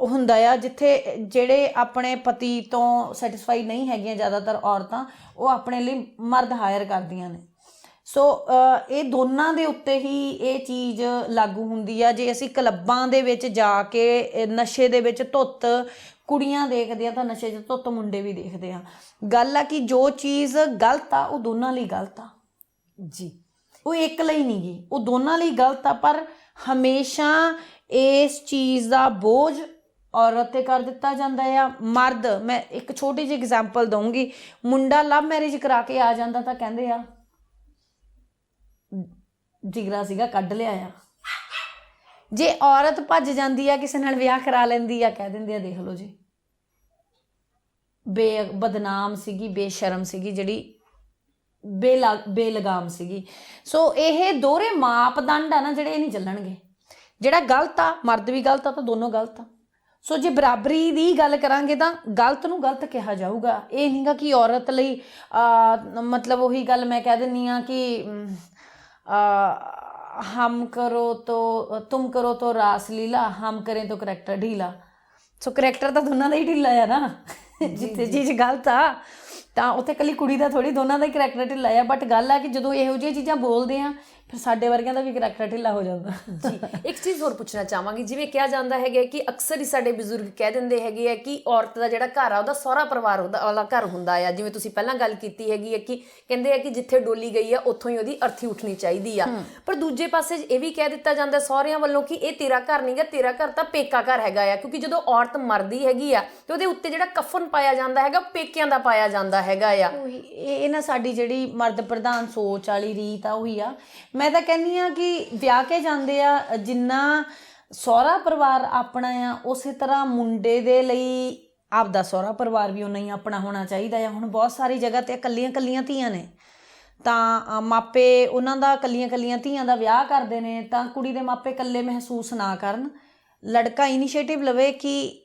ਹੁੰਦਾ ਆ ਜਿੱਥੇ ਜਿਹੜੇ ਆਪਣੇ ਪਤੀ ਤੋਂ ਸੈਟੀਸਫਾਈ ਨਹੀਂ ਹੈਗੀਆਂ ਜ਼ਿਆਦਾਤਰ ਔਰਤਾਂ ਉਹ ਆਪਣੇ ਲਈ ਮਰਦ ਹਾਇਰ ਕਰਦੀਆਂ ਨੇ। ਸੋ ਇਹ ਦੋਨਾਂ ਦੇ ਉੱਤੇ ਹੀ ਇਹ ਚੀਜ਼ ਲਾਗੂ ਹੁੰਦੀ ਆ। ਜੇ ਅਸੀਂ ਕਲੱਬਾਂ ਦੇ ਵਿੱਚ ਜਾ ਕੇ ਨਸ਼ੇ ਦੇ ਵਿੱਚ ਧੁੱਤ ਕੁੜੀਆਂ ਦੇਖਦੇ ਆ ਤਾਂ ਨਸ਼ੇ 'ਚ ਧੁੱਤ ਮੁੰਡੇ ਵੀ ਦੇਖਦੇ ਆ। ਗੱਲ ਆ ਕਿ ਜੋ ਚੀਜ਼ ਗਲਤ ਆ ਉਹ ਦੋਨਾਂ ਲਈ ਗਲਤ ਆ। ਜੀ। ਉਹ ਇੱਕ ਲਈ ਨਹੀਂ ਗੀ। ਉਹ ਦੋਨਾਂ ਲਈ ਗਲਤ ਆ ਪਰ ਹਮੇਸ਼ਾ ਇਸ ਚੀਜ਼ ਦਾ ਬੋਝ ਔਰਤ ਤੇ ਕਰ ਦਿੱਤਾ ਜਾਂਦਾ ਆ। ਮਰਦ ਮੈਂ ਇੱਕ ਛੋਟੀ ਜਿਹੀ ਐਗਜ਼ਾਮਪਲ ਦਊਂਗੀ। ਮੁੰਡਾ ਲਵ ਮੈਰਿਜ ਕਰਾ ਕੇ ਆ ਜਾਂਦਾ ਤਾਂ ਕਹਿੰਦੇ ਆ ਜਿਗਰਾ ਸੀਗਾ, ਕੱਢ ਲਿਆ ਆ। ਜੇ ਔਰਤ ਭੱਜ ਜਾਂਦੀ ਆ, ਕਿਸੇ ਨਾਲ ਵਿਆਹ ਕਰਾ ਲੈਂਦੀ ਆ, ਕਹਿ ਦਿੰਦੇ ਆ, ਦੇਖ ਲਓ ਜੀ। ਬੇ ਬਦਨਾਮ ਸੀਗੀ, ਬੇਸ਼ਰਮ ਸੀਗੀ, ਜਿਹੜੀ ਬੇਲਾ, ਬੇਲਗਾਮ ਸੀਗੀ। ਸੋ ਇਹ ਦੋਹਰੇ ਮਾਪਦੰਡ ਆ ਨਾ, ਜਿਹੜੇ ਇਹ ਨਹੀਂ ਚੱਲਣਗੇ। ਜਿਹੜਾ ਗਲਤ ਆ, ਮਰਦ ਵੀ ਗਲਤ ਆ, ਤਾਂ ਦੋਨੋਂ ਗਲਤ ਆ। ਸੋ ਜੇ ਬਰਾਬਰੀ ਦੀ ਗੱਲ ਕਰਾਂਗੇ ਤਾਂ ਗਲਤ ਨੂੰ ਗਲਤ ਕਿਹਾ ਜਾਊਗਾ। ਇਹ ਨਹੀਂਗਾ ਕਿ ਔਰਤ ਲਈ ਮਤਲਬ ਉਹੀ ਗੱਲ ਮੈਂ ਕਹਿ ਦਿੰਨੀ ਆ ਕਿ ਹਮ ਕਰੋ ਤੋ ਤੁਮ ਕਰੋ ਤੋ ਰਾਸ ਲੀਲਾ ਹਮ ਕਰੇ ਤੋ ਕਰੈਕਟਰ ਢੀਲਾ ਸੋ ਕਰੈਕਟਰ ਤਾਂ ਦੋਨਾਂ ਦਾ ਹੀ ਢਿੱਲਾ ਆ ਨਾ। ਜਿੱਥੇ ਚੀਜ਼ ਗਲਤ ਆ ਤਾਂ ਉੱਥੇ ਕੱਲੀ ਕੁੜੀ ਦਾ ਥੋੜੀ ਦੋਨਾਂ ਦਾ ਹੀ ਕਰੈਕਟਰ ਢਿੱਲਾ ਆ। ਬਟ ਗੱਲ ਆ ਕਿ ਜਦੋਂ ਇਹੋ ਜਿਹੀਆਂ ਚੀਜ਼ਾਂ ਬੋਲਦੇ ਆ ਫਿਰ ਸਾਡੇ ਵਰਗਿਆਂ ਦਾ ਵੀ ਕਰੈਕਟਰ ਢਿੱਲਾ ਹੋ ਜਾਂਦਾ। ਜੀ ਇੱਕ ਚੀਜ਼ ਹੋਰ ਪੁੱਛਣਾ ਚਾਹਾਂਗੀ ਜਿਵੇਂ ਕਿਹਾ ਜਾਂਦਾ ਹੈਗਾ ਕਿ ਅਕਸਰ ਹੀ ਸਾਡੇ ਬਜ਼ੁਰਗ ਕਹਿ ਦਿੰਦੇ ਹੈਗੇ ਆ ਕਿ ਔਰਤ ਦਾ ਜਿਹੜਾ ਘਰ ਆ ਉਹਦਾ ਸਹੁਰਾ ਪਰਿਵਾਰ ਉਹਦਾ ਵਾਲਾ ਘਰ ਹੁੰਦਾ ਆ। ਜਿਵੇਂ ਤੁਸੀਂ ਪਹਿਲਾਂ ਗੱਲ ਕੀਤੀ ਹੈਗੀ ਹੈ ਕਿ ਕਹਿੰਦੇ ਆ ਕਿ ਜਿੱਥੇ ਡੋਲੀ ਗਈ ਆ ਉੱਥੋਂ ਹੀ ਉਹਦੀ ਅਰਥੀ ਉੱਠਣੀ ਚਾਹੀਦੀ ਆ। ਪਰ ਦੂਜੇ ਪਾਸੇ ਇਹ ਵੀ ਕਹਿ ਦਿੱਤਾ ਜਾਂਦਾ ਸਹੁਰਿਆਂ ਵੱਲੋਂ ਕਿ ਇਹ ਤੇਰਾ ਘਰ ਨਹੀਂਗਾ ਤੇਰਾ ਘਰ ਤਾਂ ਪੇਕਾ ਘਰ ਹੈਗਾ ਆ। ਕਿਉਂਕਿ ਜਦੋਂ ਔਰਤ ਮਰਦੀ ਹੈਗੀ ਆ ਤੇ ਉਹਦੇ ਉੱਤੇ ਜਿਹੜਾ ਕਫਨ ਪਾਇਆ ਜਾਂਦਾ ਹੈਗਾ ਪੇਕਿਆਂ ਦਾ ਪਾਇਆ ਜਾਂਦਾ ਹੈਗਾ ਆ। ਇਹ ਇਹ ਨਾ ਸਾਡੀ ਜਿਹੜੀ ਮਰਦ ਪ੍ਰਧਾਨ ਸੋਚ ਵਾਲੀ ਰੀਤ ਆ ਉਹੀ ਆ। ਮੈਂ ਮੈਂ ਤਾਂ ਕਹਿੰਨੀ ਆ ਕਿ ਵਿਆਹ ਕੇ ਜਾਂਦੇ ਆ, ਜਿੰਨਾ ਸਹੁਰਾ ਪਰਿਵਾਰ ਆਪਣਾ ਆ, ਉਸੇ ਤਰ੍ਹਾਂ ਮੁੰਡੇ ਦੇ ਲਈ ਆਪਦਾ ਸਹੁਰਾ ਪਰਿਵਾਰ ਵੀ ਉਹਨਾਂ ਹੀ ਆਪਣਾ ਹੋਣਾ ਚਾਹੀਦਾ ਆ। ਹੁਣ ਬਹੁਤ ਸਾਰੀ ਜਗ੍ਹਾ ਤੇ ਇਕੱਲੀਆਂ ਇਕੱਲੀਆਂ ਧੀਆਂ ਨੇ। ਤਾਂ ਮਾਪੇ ਉਹਨਾਂ ਦਾ ਇਕੱਲੀਆਂ ਇਕੱਲੀਆਂ ਧੀਆਂ ਦਾ ਵਿਆਹ ਕਰਦੇ ਨੇ, ਤਾਂ ਕੁੜੀ ਦੇ ਮਾਪੇ ਇਕੱਲੇ ਮਹਿਸੂਸ ਨਾ ਕਰਨ। ਲੜਕਾ ਇਨੀਸ਼ੀਏਟਿਵ ਲਵੇ ਕਿ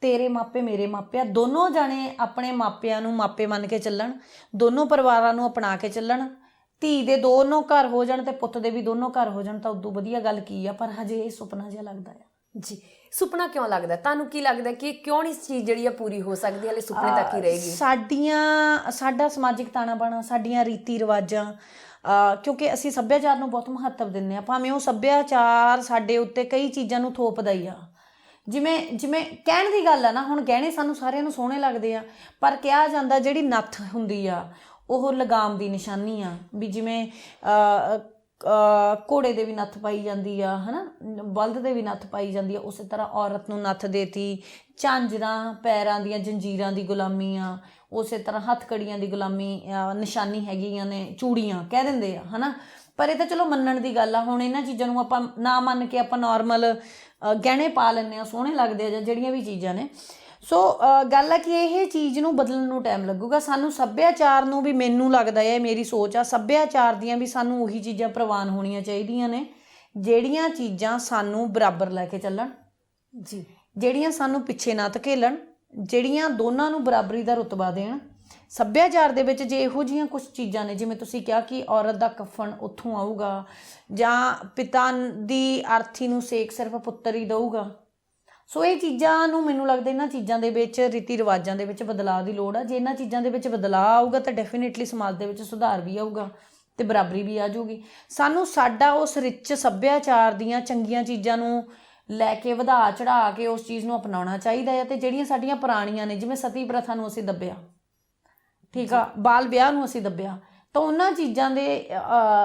ਤੇਰੇ ਮਾਪੇ, ਮੇਰੇ ਮਾਪੇ ਆ, ਦੋਨੋਂ ਜਾਣੇ ਆਪਣੇ ਮਾਪਿਆਂ ਨੂੰ ਮਾਪੇ ਮੰਨ ਕੇ ਚੱਲਣ, ਦੋਨੋਂ ਪਰਿਵਾਰਾਂ ਨੂੰ ਅਪਣਾ ਕੇ ਚੱਲਣ। ਧੀ ਦੇ ਦੋਨੋਂ ਘਰ ਹੋ ਜਾਣ ਤੇ ਪੁੱਤ ਦੇ ਵੀ ਦੋਨੋਂ ਘਰ ਹੋ ਜਾਣ ਤਾਂ ਉਦੋਂ ਵਧੀਆ ਗੱਲ ਕੀ ਆ ਪਰ ਹਜੇ ਇਹ ਸੁਪਨਾ ਜਿਹਾ ਲੱਗਦਾ ਆ। ਜੀ ਸੁਪਨਾ ਕਿਉਂ ਲੱਗਦਾ? ਤੁਹਾਨੂੰ ਕੀ ਲੱਗਦਾ ਕਿ ਕਿਉਂ ਨਹੀਂ ਚੀਜ਼ ਜਿਹੜੀ ਆ ਪੂਰੀ ਹੋ ਸਕਦੀ ਹਲੇ ਸੁਪਨੇ ਤੱਕ ਹੀ ਰਹੇਗੀ? ਸਾਡੀਆਂ ਸਾਡਾ ਸਮਾਜਿਕ ਤਾਣਾ ਬਾਣਾ ਸਾਡੀਆਂ ਰੀਤੀ ਰਿਵਾਜਾਂ ਕਿਉਂਕਿ ਅਸੀਂ ਸੱਭਿਆਚਾਰ ਨੂੰ ਬਹੁਤ ਮਹੱਤਵ ਦਿੰਦੇ ਆ ਭਾਵੇਂ ਉਹ ਸੱਭਿਆਚਾਰ ਸਾਡੇ ਉੱਤੇ ਕਈ ਚੀਜ਼ਾਂ ਨੂੰ ਥੋਪਦਾ ਹੀ ਆ। ਜਿਵੇਂ ਜਿਵੇਂ ਕਹਿਣ ਦੀ ਗੱਲ ਆ ਨਾ ਹੁਣ ਗਹਿਣੇ ਸਾਨੂੰ ਸਾਰਿਆਂ ਨੂੰ ਸੋਹਣੇ ਲੱਗਦੇ ਆ ਪਰ ਕਿਹਾ ਜਾਂਦਾ ਜਿਹੜੀ ਨੱਥ ਹੁੰਦੀ ਆ ਉਹ ਲਗਾਮ ਦੀ ਨਿਸ਼ਾਨੀ ਆ, ਵੀ ਜਿਵੇਂ ਘੋੜੇ ਦੇ ਵੀ ਨੱਥ ਪਾਈ ਜਾਂਦੀ ਆ, ਹਨਾ? ਬਲਦ ਦੇ ਵੀ ਨੱਥ ਪਾਈ ਜਾਂਦੀ ਆ, ਉਸੇ ਤਰ੍ਹਾਂ ਔਰਤ ਨੂੰ ਨੱਥ ਦੇਤੀ, ਝਾਂਜਰਾਂ, ਪੈਰਾਂ ਦੀਆਂ ਜੰਜੀਰਾਂ ਦੀ ਗੁਲਾਮੀ ਆ, ਉਸੇ ਤਰ੍ਹਾਂ ਹੱਥਕੜੀਆਂ ਦੀ ਗੁਲਾਮੀ ਨਿਸ਼ਾਨੀ ਹੈਗੀਆਂ ਨੇ, ਚੂੜੀਆਂ, ਕਹਿ ਦਿੰਦੇ ਆ, ਹਨਾ? ਪਰ ਇਹ ਤਾਂ ਚਲੋ ਮੰਨਣ ਦੀ ਗੱਲ ਆ, ਹੁਣ ਇਹਨਾਂ ਚੀਜ਼ਾਂ ਨੂੰ ਆਪਾਂ ਨਾ ਮੰਨ ਕੇ ਆਪਾਂ ਨਾਰਮਲ ਗਹਿਣੇ ਪਾ ਲੈਂਦੇ ਆ, ਸੋਹਣੇ ਲੱਗਦੇ ਆ ਜਾਂ ਜਿਹੜੀਆਂ ਵੀ ਚੀਜ਼ਾਂ ਨੇ ਸੋ ਗੱਲ ਆ ਕਿ ਇਹ ਚੀਜ਼ ਨੂੰ ਬਦਲਣ ਨੂੰ ਟਾਈਮ ਲੱਗੂਗਾ। ਸਾਨੂੰ ਸੱਭਿਆਚਾਰ ਨੂੰ ਵੀ ਮੈਨੂੰ ਲੱਗਦਾ ਹੈ ਮੇਰੀ ਸੋਚ ਆ ਸੱਭਿਆਚਾਰ ਦੀਆਂ ਵੀ ਸਾਨੂੰ ਉਹੀ ਚੀਜ਼ਾਂ ਪ੍ਰਵਾਨ ਹੋਣੀਆਂ ਚਾਹੀਦੀਆਂ ਨੇ ਜਿਹੜੀਆਂ ਚੀਜ਼ਾਂ ਸਾਨੂੰ ਬਰਾਬਰ ਲੈ ਕੇ ਚੱਲਣ ਜੀ। ਜਿਹੜੀਆਂ ਸਾਨੂੰ ਪਿੱਛੇ ਨਾ ਧਕੇਲਣ ਜਿਹੜੀਆਂ ਦੋਨਾਂ ਨੂੰ ਬਰਾਬਰੀ ਦਾ ਰੁਤਬਾ ਦੇਣ। ਸੱਭਿਆਚਾਰ ਦੇ ਵਿੱਚ ਜੇ ਇਹੋ ਜੀਆਂ ਕੁਝ ਚੀਜ਼ਾਂ ਨੇ ਜਿਵੇਂ ਤੁਸੀਂ ਕਿਹਾ ਕਿ ਔਰਤ ਦਾ ਕਫਨ ਉੱਥੋਂ ਆਊਗਾ ਜਾਂ ਪਿਤਾ ਦੀ ਆਰਥੀ ਨੂੰ ਸੇਕ ਸਿਰਫ ਪੁੱਤਰ ਹੀ ਦਊਗਾ ਸੋ ਇਹ ਚੀਜ਼ਾਂ ਨੂੰ ਮੈਨੂੰ ਲੱਗਦਾ ਇਹਨਾਂ ਚੀਜ਼ਾਂ ਦੇ ਵਿੱਚ ਰੀਤੀ ਰਿਵਾਜਾਂ ਦੇ ਵਿੱਚ ਬਦਲਾਅ ਦੀ ਲੋੜ ਆ। ਜੇ ਇਹਨਾਂ ਚੀਜ਼ਾਂ ਦੇ ਵਿੱਚ ਬਦਲਾਅ ਆਊਗਾ ਤਾਂ ਡੈਫੀਨਿਟਲੀ ਸਮਾਜ ਦੇ ਵਿੱਚ ਸੁਧਾਰ ਵੀ ਆਊਗਾ ਤੇ ਬਰਾਬਰੀ ਵੀ ਆ ਜਾਊਗੀ। ਸਾਨੂੰ ਸਾਡਾ ਉਸ ਰਿਚ ਸੱਭਿਆਚਾਰ ਦੀਆਂ ਚੰਗੀਆਂ ਚੀਜ਼ਾਂ ਨੂੰ ਲੈ ਕੇ ਵਧਾ ਚੜਾ ਕੇ ਉਸ ਚੀਜ਼ ਨੂੰ ਅਪਣਾਉਣਾ ਚਾਹੀਦਾ ਹੈ ਤੇ ਜਿਹੜੀਆਂ ਸਾਡੀਆਂ ਪੁਰਾਣੀਆਂ ਨੇ ਜਿਵੇਂ ਸਤੀ ਪ੍ਰਥਾ ਨੂੰ ਅਸੀਂ ਦੱਬਿਆ ਠੀਕ ਆ ਬਾਲ ਵਿਆਹ ਨੂੰ ਅਸੀਂ ਦੱਬਿਆ ਤਾਂ ਉਹਨਾਂ ਚੀਜ਼ਾਂ ਦੇ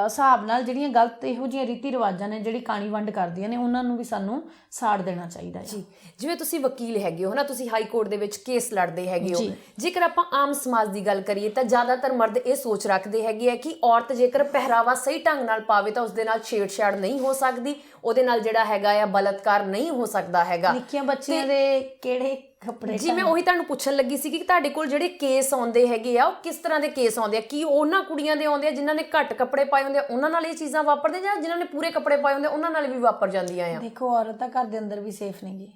ਹਿਸਾਬ ਨਾਲ ਜਿਹੜੀਆਂ ਗਲਤ ਇਹੋ ਜਿਹੀਆਂ ਰੀਤੀ ਰਿਵਾਜਾਂ ਨੇ ਜਿਹੜੀ ਕਾਣੀ ਵੰਡ ਕਰਦੀਆਂ ਨੇ ਉਹਨਾਂ ਨੂੰ ਵੀ ਸਾਨੂੰ ਸਾੜ ਦੇਣਾ ਚਾਹੀਦਾ ਹੈ ਜੀ ਜਿਵੇਂ ਤੁਸੀਂ ਵਕੀਲ ਹੈਗੇ ਹੋ ਨਾ ਤੁਸੀਂ ਹਾਈ ਕੋਰਟ ਦੇ ਵਿੱਚ ਕੇਸ ਲੜਦੇ ਹੈਗੇ ਹੋ। ਜੇਕਰ ਆਪਾਂ ਆਮ ਸਮਾਜ ਦੀ ਗੱਲ ਕਰੀਏ ਤਾਂ ਜ਼ਿਆਦਾਤਰ ਮਰਦ ਇਹ ਸੋਚ ਰੱਖਦੇ ਹੈਗੇ ਆ ਕਿ ਔਰਤ ਜੇਕਰ ਪਹਿਰਾਵਾ ਸਹੀ ਢੰਗ ਨਾਲ ਪਾਵੇ ਤਾਂ ਉਸਦੇ ਨਾਲ ਛੇੜਛਾੜ ਨਹੀਂ ਹੋ ਸਕਦੀ ਉਹਦੇ ਨਾਲ ਜਿਹੜਾ ਹੈਗਾ ਆ ਬਲਤਕਾਰ ਨਹੀਂ ਹੋ ਸਕਦਾ ਹੈਗਾ। ਨਿੱਕੀਆਂ ਬੱਚੀਆਂ ਦੇ ਕਿਹੜੇ ਕੱਪੜੇ ਜੀ ਮੈਂ ਉਹੀ ਤੁਹਾਨੂੰ ਪੁੱਛਣ ਲੱਗੀ ਸੀ ਕਿ ਤੁਹਾਡੇ ਕੋਲ ਜਿਹੜੇ ਕੇਸ ਆਉਂਦੇ ਹੈਗੇ ਆ ਉਹ ਕਿਸ ਤਰ੍ਹਾਂ ਦੇ ਕੇਸ ਆਉਂਦੇ ਆ? ਕੀ ਉਹਨਾਂ ਕੁੜੀਆਂ ਦੇ ਆਉਂਦੇ ਆ ਜਿਨ੍ਹਾਂ ਨੇ ਘੱਟ ਕੱਪੜੇ ਪਾਏ ਹੁੰਦੇ ਆ ਉਹਨਾਂ ਨਾਲ ਇਹ ਚੀਜ਼ਾਂ ਵਾਪਰਦੇ ਜਾਂ ਜਿਨ੍ਹਾਂ ਨੇ ਪੂਰੇ ਕੱਪੜੇ ਪਾਏ ਹੁੰਦੇ ਆ ਉਹਨਾਂ ਨਾਲ ਵੀ ਵਾਪਰ ਜਾਂਦੀਆਂ ਆ? ਦੇਖੋ ਔਰਤ ਤਾਂ ਘਰ ਦੇ ਅੰਦਰ ਵੀ ਸੇਫ ਨਹੀਂ ਗੀ।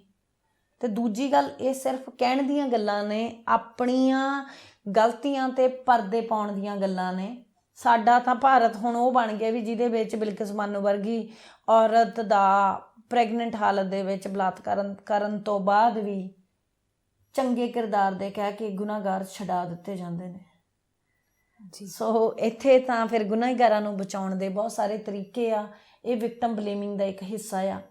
ਤੇ ਦੂਜੀ ਗੱਲ ਇਹ ਸਿਰਫ ਕਹਿਣ ਦੀਆਂ ਗੱਲਾਂ ਨੇ ਆਪਣੀਆਂ ਗਲਤੀਆਂ ਤੇ ਪਰਦੇ ਪਾਉਣ ਦੀਆਂ ਗੱਲਾਂ ਨੇ। ਸਾਡਾ ਤਾਂ ਭਾਰਤ ਹੁਣ ਉਹ ਬਣ ਗਿਆ ਵੀ ਜਿਹਦੇ ਵਿੱਚ ਬਿਲਕਿਸ ਮਾਨੋ ਵਰਗੀ ਔਰਤ ਦਾ ਪ੍ਰੈਗਨੈਂਟ ਹਾਲਤ ਦੇ ਵਿੱਚ ਬਲਾਤਕਾਰ ਕਰਨ ਤੋਂ ਬਾਅਦ ਵੀ ਚੰਗੇ ਕਿਰਦਾਰ ਦੇ ਕਹਿ ਕੇ ਗੁਨਾਹਗਾਰ ਛਡਾ ਦਿੱਤੇ ਜਾਂਦੇ ਨੇ। ਜੀ। ਸੋ ਇੱਥੇ ਤਾਂ ਫਿਰ ਗੁਨਾਹਗਾਰਾਂ ਨੂੰ ਬਚਾਉਣ ਦੇ ਬਹੁਤ ਸਾਰੇ ਤਰੀਕੇ ਆ ਇਹ ਵਿਕਟਮ ਬਲੇਮਿੰਗ ਦਾ ਇੱਕ ਹਿੱਸਾ ਆ।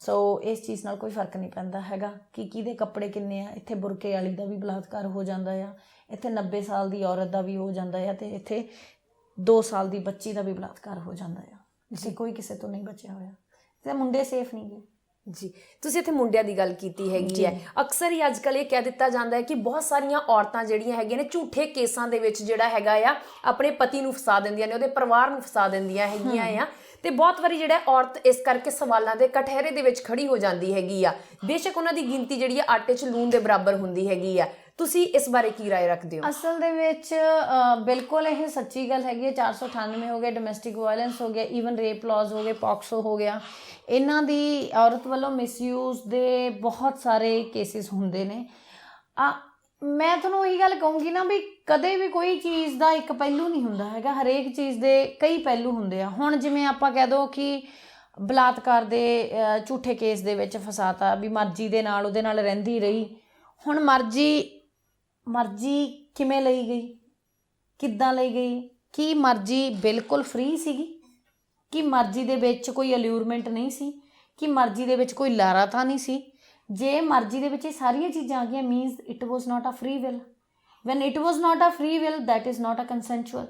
ਸੋ ਇਸ ਚੀਜ਼ ਨਾਲ ਕੋਈ ਫ਼ਰਕ ਨਹੀਂ ਪੈਂਦਾ ਹੈਗਾ ਕਿ ਕਿਹਦੇ ਕੱਪੜੇ ਕਿੰਨੇ ਆ ਇੱਥੇ ਬੁਰਕੇ ਵਾਲੀ ਦਾ ਵੀ ਬਲਾਤਕਾਰ ਹੋ ਜਾਂਦਾ ਆ ਇੱਥੇ 90 ਸਾਲ ਦੀ ਔਰਤ ਦਾ ਵੀ ਹੋ ਜਾਂਦਾ ਆ ਤੇ ਇੱਥੇ 2 ਸਾਲ ਦੀ ਬੱਚੀ ਦਾ ਵੀ ਬਲਾਤਕਾਰ ਹੋ ਜਾਂਦਾ ਆ। ਇੱਥੇ ਕੋਈ ਕਿਸੇ ਤੋਂ ਨਹੀਂ ਬਚਿਆ ਹੋਇਆ। ਤੇ ਮੁੰਡੇ ਸੇਫ ਨਹੀਂ ਗੇ। ਜੀ। ਤੁਸੀਂ ਇੱਥੇ ਮੁੰਡਿਆਂ ਦੀ ਗੱਲ ਕੀਤੀ ਹੈਗੀ ਹੈ। ਅਕਸਰ ਹੀ ਅੱਜਕੱਲ ਇਹ ਕਹਿ ਦਿੱਤਾ ਜਾਂਦਾ ਹੈ ਕਿ ਬਹੁਤ ਸਾਰੀਆਂ ਔਰਤਾਂ ਜਿਹੜੀਆਂ ਹੈਗੀਆਂ ਨੇ ਝੂਠੇ ਕੇਸਾਂ ਦੇ ਵਿੱਚ ਜਿਹੜਾ ਹੈਗਾ ਆ ਆਪਣੇ ਪਤੀ ਨੂੰ ਫਸਾ ਦਿੰਦੀਆਂ ਨੇ ਉਹਦੇ ਪਰਿਵਾਰ ਨੂੰ ਫਸਾ ਦਿੰਦੀਆਂ ਹੈਗੀਆਂ ਆ। ਤੇ ਬਹੁਤ ਵਾਰੀ ਜਿਹੜਾ ਔਰਤ ਇਸ ਕਰਕੇ ਸਵਾਲਾਂ ਦੇ ਕਟਹਿਰੇ ਦੇ ਵਿੱਚ ਖੜੀ ਹੋ ਜਾਂਦੀ ਹੈਗੀ ਆ। ਬੇਸ਼ੱਕ ਉਹਨਾਂ ਦੀ ਗਿਣਤੀ ਜਿਹੜੀ ਹੈ ਆਟੇ 'ਚ ਲੂਣ ਦੇ ਬਰਾਬਰ ਹੁੰਦੀ ਹੈਗੀ ਆ। ਤੁਸੀਂ ਇਸ ਬਾਰੇ ਕੀ رائے ਰੱਖਦੇ ਹੋ ਅਸਲ ਦੇ ਵਿੱਚ ਅ, ਬਿਲਕੁਲ ਇਹ ਸੱਚੀ ਗੱਲ ਹੈਗੀ ਹੈ 498 ਹੋ ਗਿਆ ਡੋਮੈਸਟਿਕ ਵਾਇਲੈਂਸ ਹੋ ਗਿਆ ਈਵਨ ਰੇਪ ਲਾਜ਼ ਹੋ ਗਏ ਪੌਕਸੋ ਹੋ ਗਿਆ ਇਹਨਾਂ ਦੀ ਔਰਤ ਵੱਲੋਂ ਮਿਸਯੂਜ਼ ਦੇ ਬਹੁਤ ਸਾਰੇ ਕੇਸਿਸ ਹੁੰਦੇ ਨੇ ਆ ਮੈਂ ਤੁਹਾਨੂੰ ਇਹੀ ਗੱਲ ਕਹੂੰਗੀ ਨਾ ਵੀ ਕਦੇ ਵੀ ਕੋਈ ਚੀਜ਼ ਦਾ ਇੱਕ ਪਹਿਲੂ ਨਹੀਂ ਹੁੰਦਾ ਹੈਗਾ ਹਰੇਕ ਚੀਜ਼ ਦੇ ਕਈ ਪਹਿਲੂ ਹੁੰਦੇ ਆ ਹੁਣ ਜਿਵੇਂ ਆਪਾਂ ਕਹਿ ਦੋ ਕਿ ਬਲਾਤਕਾਰ ਦੇ ਅ, ਝੂਠੇ ਕੇਸ ਦੇ ਵਿੱਚ ਫਸਾਤਾ ਵੀ ਮਰਜ਼ੀ ਦੇ ਨਾਲ ਉਹਦੇ ਨਾਲ ਰਹਿੰਦੀ ਰਹੀ ਹੁਣ ਮਰਜ਼ੀ ਮਰਜ਼ੀ ਕਿਵੇਂ ਲਈ ਗਈ? ਕਿੱਦਾਂ ਲਈ ਗਈ? ਕੀ ਮਰਜ਼ੀ ਬਿਲਕੁਲ ਫ੍ਰੀ ਸੀਗੀ? ਕੀ ਮਰਜ਼ੀ ਦੇ ਵਿੱਚ ਕੋਈ ਅਲਿਊਰਮੈਂਟ ਨਹੀਂ ਸੀ? ਕੀ ਮਰਜ਼ੀ ਦੇ ਵਿੱਚ ਕੋਈ ਲਾਰਾ ਤਾਂ ਨਹੀਂ ਸੀ? ਜੇ ਮਰਜ਼ੀ ਦੇ ਵਿੱਚ ਇਹ ਸਾਰੀਆਂ ਚੀਜ਼ਾਂ ਆ ਗਈਆਂ means it was not a free will when it was not a free will that is not a consensual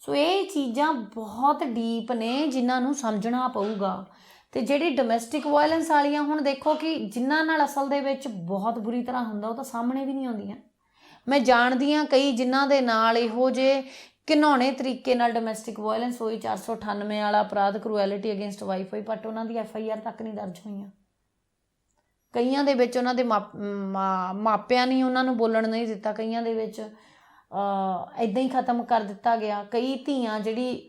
so ਇਹ ਚੀਜ਼ਾਂ ਬਹੁਤ ਡੀਪ ਨੇ ਜਿਨ੍ਹਾਂ ਨੂੰ ਸਮਝਣਾ ਪਊਗਾ। ਤੇ ਜਿਹੜੀ ਡੋਮੈਸਟਿਕ ਵਾਇਲੈਂਸ ਵਾਲੀਆਂ, ਹੁਣ ਦੇਖੋ ਕਿ ਜਿਨ੍ਹਾਂ ਨਾਲ ਅਸਲ ਦੇ ਵਿੱਚ ਬਹੁਤ ਬੁਰੀ ਤਰ੍ਹਾਂ ਹੁੰਦਾ, ਉਹ ਤਾਂ ਸਾਹਮਣੇ ਵੀ ਨਹੀਂ ਆਉਂਦੀਆਂ। ਮੈਂ ਜਾਣਦੀ ਹਾਂ ਕਈ ਜਿਨ੍ਹਾਂ ਦੇ ਨਾਲ ਇਹੋ ਜੇ ਘਿਨੌਣੇ ਤਰੀਕੇ ਨਾਲ ਡੋਮੈਸਟਿਕ ਵਾਇਲੈਂਸ ਹੋਈ 498 ਵਾਲਾ ਅਪਰਾਧ ਕਰੂਐਲਿਟੀ ਅਗੇਂਸਟ ਵਾਈਫ ਹੋਈ ਬਟ ਉਹਨਾਂ ਦੀ ਐਫ ਆਈ ਆਰ ਤੱਕ ਨਹੀਂ ਦਰਜ ਹੋਈਆਂ ਕਈਆਂ ਦੇ ਵਿੱਚ ਉਹਨਾਂ ਦੇ ਮਾਪ- ਮਾਪਿਆਂ ਨੇ ਉਹਨਾਂ ਨੂੰ ਬੋਲਣ ਨਹੀਂ ਦਿੱਤਾ। ਕਈਆਂ ਦੇ ਵਿੱਚ, ਅ ਇਦਾਂ ਹੀ ਖਤਮ ਕਰ ਦਿੱਤਾ ਗਿਆ। ਕਈ ਧੀਆਂ ਜਿਹੜੀ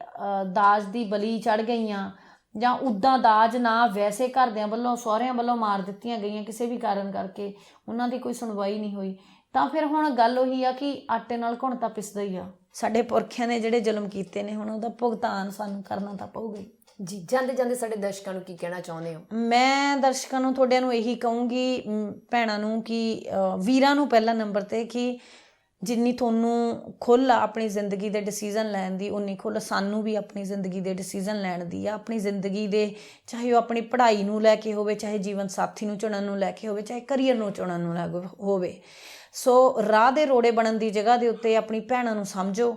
ਦਾਜ ਦੀ ਬਲੀ ਚੜ ਗਈਆਂ ਜਾਂ ਉਦਾਂ ਦਾਜ ਨਾ ਵੈਸੇ ਘਰਦਿਆਂ ਵੱਲੋਂ, ਸਹੁਰਿਆਂ ਵੱਲੋਂ ਮਾਰ ਦਿੱਤੀਆਂ ਗਈਆਂ ਕਿਸੇ ਵੀ ਕਾਰਨ ਕਰਕੇ, ਉਹਨਾਂ ਦੀ ਕੋਈ ਸੁਣਵਾਈ ਨਹੀਂ ਹੋਈ। ਤਾਂ ਫਿਰ ਹੁਣ ਗੱਲ ਉਹੀ ਆ ਕਿ ਆਟੇ ਨਾਲ ਘੁਣ ਤਾਂ ਪਿਸਦਾ ਹੀ ਆ। ਸਾਡੇ ਪੁਰਖਿਆਂ ਨੇ ਜਿਹੜੇ ਜ਼ੁਲਮ ਕੀਤੇ ਨੇ ਹੁਣ ਉਹਦਾ ਭੁਗਤਾਨ ਸਾਨੂੰ ਕਰਨਾ ਤਾਂ ਪਊਗਾ ਹੀ। ਜੀ ਜਾਂਦੇ ਜਾਂਦੇ ਸਾਡੇ ਦਰਸ਼ਕਾਂ ਨੂੰ ਕੀ ਕਹਿਣਾ ਚਾਹੁੰਦੇ ਹੋ? ਮੈਂ ਦਰਸ਼ਕਾਂ ਨੂੰ ਤੁਹਾਡਿਆਂ ਨੂੰ ਇਹੀ ਕਹੂੰਗੀ ਭੈਣਾਂ ਨੂੰ ਕਿ ਵੀਰਾਂ ਨੂੰ ਪਹਿਲਾ ਨੰਬਰ ਤੇ ਕਿ ਜਿੰਨੀ ਤੁਹਾਨੂੰ ਖੁੱਲ੍ਹ ਆ ਆਪਣੀ ਜ਼ਿੰਦਗੀ ਦੇ ਡਿਸੀਜਨ ਲੈਣ ਦੀ ਉਨੀ ਖੁੱਲ੍ਹ ਸਾਨੂੰ ਵੀ ਆਪਣੀ ਜ਼ਿੰਦਗੀ ਦੇ ਡਿਸੀਜਨ ਲੈਣ ਦੀ ਆ। ਆਪਣੀ ਜ਼ਿੰਦਗੀ ਦੇ ਚਾਹੇ ਉਹ ਆਪਣੀ ਪੜ੍ਹਾਈ ਨੂੰ ਲੈ ਕੇ ਹੋਵੇ ਚਾਹੇ ਜੀਵਨ ਸਾਥੀ ਨੂੰ ਚੁਣਨ ਨੂੰ ਲੈ ਕੇ ਹੋਵੇ ਚਾਹੇ ਕਰੀਅਰ ਨੂੰ ਚੁਣਨ ਨੂੰ ਲੈ ਕੇ ਹੋਵੇ। ਸੋ ਰਾਹ ਦੇ ਰੋੜੇ ਬਣਨ ਦੀ ਜਗ੍ਹਾ ਦੇ ਉੱਤੇ ਆਪਣੀ ਭੈਣਾਂ ਨੂੰ ਸਮਝੋ,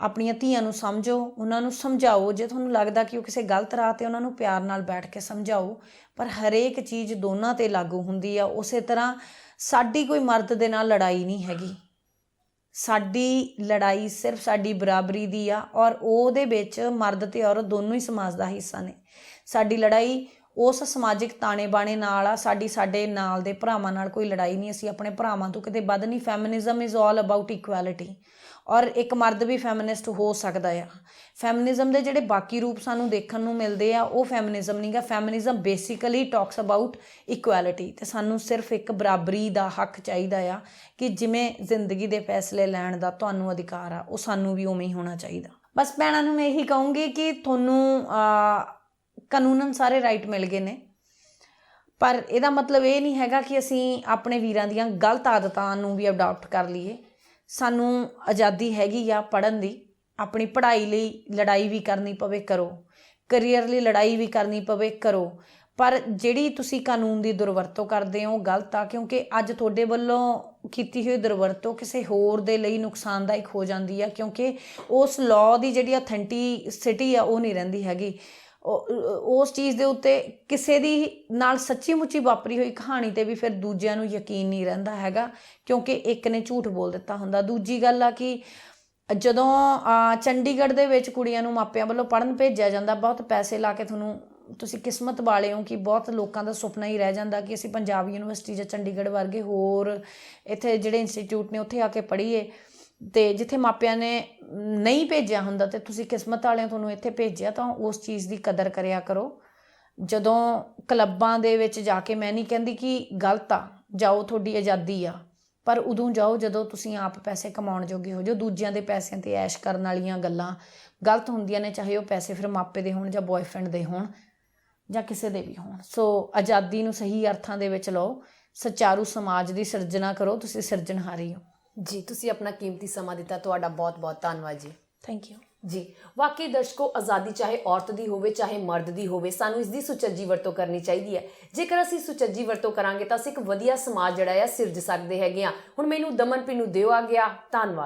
ਆਪਣੀਆਂ ਧੀਆਂ ਨੂੰ ਸਮਝੋ, ਉਹਨਾਂ ਨੂੰ ਸਮਝਾਓ, ਜੇ ਤੁਹਾਨੂੰ ਲੱਗਦਾ ਕਿ ਉਹ ਕਿਸੇ ਗਲਤ ਰਾਹ ਤੇ ਉਹਨਾਂ ਨੂੰ ਪਿਆਰ ਨਾਲ ਬੈਠ ਕੇ ਸਮਝਾਓ, ਪਰ ਹਰੇਕ ਚੀਜ਼ ਦੋਨਾਂ ਤੇ ਲਾਗੂ ਹੁੰਦੀ ਆ, ਉਸੇ ਤਰ੍ਹਾਂ ਸਾਡੀ ਕੋਈ ਮਰਦ ਦੇ ਨਾਲ ਲੜਾਈ ਨਹੀਂ ਹੈਗੀ। ਸਾਡੀ ਲੜਾਈ ਸਿਰਫ ਸਾਡੀ ਬਰਾਬਰੀ ਦੀ ਆ ਔਰ ਉਹਦੇ ਵਿੱਚ ਮਰਦ ਤੇ ਔਰਤ ਦੋਨੋਂ ਹੀ ਸਮਾਜ ਦਾ ਹਿੱਸਾ ਨੇ। ਸਾਡੀ ਲੜਾਈ ਉਸ ਸਮਾਜਿਕ ਤਾਣੇ ਬਾਣੇ ਨਾਲ ਆ, ਸਾਡੀ ਸਾਡੇ ਨਾਲ ਦੇ ਭਰਾਵਾਂ ਨਾਲ ਕੋਈ ਲੜਾਈ ਨਹੀਂ, ਅਸੀਂ ਆਪਣੇ ਭਰਾਵਾਂ ਤੋਂ ਕਿਤੇ ਵੱਧ ਨਹੀਂ। Feminism is all about equality ਔਰ ਇੱਕ ਮਰਦ ਵੀ ਫੈਮਿਨਿਸਟ ਹੋ ਸਕਦਾ ਆ। ਫੈਮਿਨਿਜ਼ਮ ਦੇ ਜਿਹੜੇ ਬਾਕੀ ਰੂਪ ਸਾਨੂੰ ਦੇਖਣ ਨੂੰ ਮਿਲਦੇ ਆ, ਉਹ ਫੈਮਿਨਿਜ਼ਮ ਨਹੀਂਗਾ feminism basically talks about equality ਤੇ ਸਾਨੂੰ ਸਿਰਫ ਇੱਕ ਬਰਾਬਰੀ ਦਾ ਹੱਕ ਚਾਹੀਦਾ ਆ ਕਿ ਜਿਵੇਂ ਜ਼ਿੰਦਗੀ ਦੇ ਫੈਸਲੇ ਲੈਣ ਦਾ ਤੁਹਾਨੂੰ ਅਧਿਕਾਰ ਆ, ਉਹ ਸਾਨੂੰ ਵੀ ਉਵੇਂ ਹੀ ਹੋਣਾ ਚਾਹੀਦਾ। ਬਸ ਭੈਣਾਂ ਨੂੰ ਮੈਂ ਇਹੀ ਕਹੂੰਗੀ ਕਿ ਤੁਹਾਨੂੰ ਕਾਨੂੰਨਨ ਸਾਰੇ ਰਾਈਟ ਮਿਲ ਗਏ ਨੇ। ਪਰ ਇਹਦਾ ਮਤਲਬ ਇਹ ਨਹੀਂ ਹੈਗਾ ਕਿ ਅਸੀਂ ਆਪਣੇ ਵੀਰਾਂ ਦੀਆਂ ਗਲਤ ਆਦਤਾਂ ਨੂੰ ਵੀ ਅਡਾਪਟ ਕਰ ਲਈਏ। ਸਾਨੂੰ ਆਜ਼ਾਦੀ ਹੈਗੀ ਆ ਪੜਨ ਦੀ। ਆਪਣੀ ਪੜ੍ਹਾਈ ਲਈ ਲੜਾਈ ਵੀ ਕਰਨੀ ਪਵੇ, ਕਰੋ। ਕੈਰੀਅਰ ਲਈ ਲੜਾਈ ਵੀ ਕਰਨੀ ਪਵੇ, ਕਰੋ। ਪਰ ਜਿਹੜੀ ਤੁਸੀਂ ਕਾਨੂੰਨ ਦੀ ਦੁਰਵਰਤੋਂ ਕਰਦੇ ਹੋ ਉਹ ਗਲਤ ਆ, ਕਿਉਂਕਿ ਅੱਜ ਤੁਹਾਡੇ ਵੱਲੋਂ ਕੀਤੀ ਹੋਈ ਦੁਰਵਰਤੋਂ ਕਿਸੇ ਹੋਰ ਦੇ ਲਈ ਨੁਕਸਾਨਦਾਇਕ ਹੋ ਜਾਂਦੀ ਆ, ਕਿਉਂਕਿ ਉਸ ਲਾਅ ਦੀ ਜਿਹੜੀ ਅਥੈਂਟਿਸਿਟੀ ਆ, ਉਹ ਨਹੀਂ ਰਹਿੰਦੀ ਹੈਗੀ। ਉਸ ਚੀਜ਼ ਦੇ ਉੱਤੇ ਕਿਸੇ ਦੀ ਨਾਲ ਸੱਚੀ ਮੁੱਚੀ ਵਾਪਰੀ ਹੋਈ ਕਹਾਣੀ ਤੇ ਵੀ ਫਿਰ ਦੂਜਿਆਂ ਨੂੰ ਯਕੀਨ ਨਹੀਂ ਰਹਿੰਦਾ ਹੈਗਾ, ਕਿਉਂਕਿ ਇੱਕ ਨੇ ਝੂਠ ਬੋਲ ਦਿੱਤਾ ਹੁੰਦਾ। ਦੂਜੀ ਗੱਲ ਆ ਕਿ ਜਦੋਂ ਚੰਡੀਗੜ੍ਹ ਦੇ ਵਿੱਚ ਕੁੜੀਆਂ ਨੂੰ ਮਾਪਿਆਂ ਵੱਲੋਂ ਪੜਨ ਭੇਜਿਆ ਜਾਂਦਾ, ਬਹੁਤ ਪੈਸੇ ਲਾ ਕੇ ਤੁਹਾਨੂੰ, ਤੁਸੀਂ ਕਿਸਮਤ ਵਾਲੇ ਹੋ ਕਿ ਬਹੁਤ ਲੋਕਾਂ ਦਾ ਸੁਪਨਾ ਹੀ ਰਹਿ ਜਾਂਦਾ ਕਿ ਅਸੀਂ ਪੰਜਾਬ ਯੂਨੀਵਰਸਿਟੀ ਜਾਂ ਚੰਡੀਗੜ੍ਹ ਵਰਗੇ ਹੋਰ ਇੱਥੇ ਜਿਹੜੇ ਇੰਸਟੀਚਿਊਟ ਨੇ ਉੱਥੇ ਆ ਕੇ ਪੜ੍ਹੀਏ। ਤੇ ਜਿੱਥੇ ਮਾਪਿਆਂ ਨੇ ਨਹੀਂ ਭੇਜਿਆ ਹੁੰਦਾ ਤੇ ਤੁਸੀਂ ਕਿਸਮਤ ਵਾਲਿਆਂ ਤੁਹਾਨੂੰ ਇੱਥੇ ਭੇਜਿਆ, ਤਾਂ ਉਸ ਚੀਜ਼ ਦੀ ਕਦਰ ਕਰਿਆ ਕਰੋ। ਜਦੋਂ ਕਲੱਬਾਂ ਦੇ ਵਿੱਚ ਜਾ ਕੇ ਮੈਂ ਨਹੀਂ ਕਹਿੰਦੀ ਕਿ ਗਲਤ ਆ, ਜਾਓ ਤੁਹਾਡੀ ਆਜ਼ਾਦੀ ਆ, ਪਰ ਉਦੋਂ ਜਾਓ ਜਦੋਂ ਤੁਸੀਂ ਆਪ ਪੈਸੇ ਕਮਾਉਣ ਜੋਗੇ ਹੋ, ਜੋ ਦੂਜਿਆਂ ਦੇ ਪੈਸਿਆਂ ਤੇ ਐਸ਼ ਕਰਨ ਵਾਲੀਆਂ ਗੱਲਾਂ ਗਲਤ ਹੁੰਦੀਆਂ ਨੇ, ਚਾਹੇ ਉਹ ਪੈਸੇ ਫਿਰ ਮਾਪੇ ਦੇ ਹੋਣ ਜਾਂ ਬॉयਫ੍ਰੈਂਡ ਦੇ ਹੋਣ ਜਾਂ ਕਿਸੇ ਦੇ ਵੀ ਹੋਣ। ਸੋ ਆਜ਼ਾਦੀ ਨੂੰ ਸਹੀ ਅਰਥਾਂ ਦੇ ਵਿੱਚ ਲਓ, ਸਚਾਰੂ ਸਮਾਜ ਦੀ ਸਿਰਜਣਾ ਕਰੋ, ਤੁਸੀਂ ਸਿਰਜਣਹਾਰੀ ਹੋ। ਜੀ ਤੁਸੀਂ ਆਪਣਾ ਕੀਮਤੀ ਸਮਾਂ ਦਿੱਤਾ ਤੁਹਾਡਾ ਬਹੁਤ-ਬਹੁਤ ਧੰਨਵਾਦ ਜੀ। ਥੈਂਕ ਯੂ ਜੀ ਵਾਕਈ ਦਰਸ਼ਕੋ ਆਜ਼ਾਦੀ ਚਾਹੇ ਔਰਤ ਦੀ ਹੋਵੇ ਚਾਹੇ ਮਰਦ ਦੀ ਹੋਵੇ ਸਾਨੂੰ ਇਸ ਦੀ ਸੁਚੱਜੀ ਵਰਤੋਂ ਕਰਨੀ ਚਾਹੀਦੀ ਹੈ। ਜੇਕਰ ਅਸੀਂ ਸੁਚੱਜੀ ਵਰਤੋਂ ਕਰਾਂਗੇ ਤਾਂ ਅਸੀਂ ਇੱਕ ਵਧੀਆ ਸਮਾਜ ਜਿਹੜਾ ਆ ਸਿਰਜ ਸਕਦੇ ਹੈਗੇ ਆ ਹੁਣ ਮੈਨੂੰ ਦਮਨ ਪੀ ਨੂੰ ਦਿਓ ਆ ਗਿਆ ਧੰਨਵਾਦ।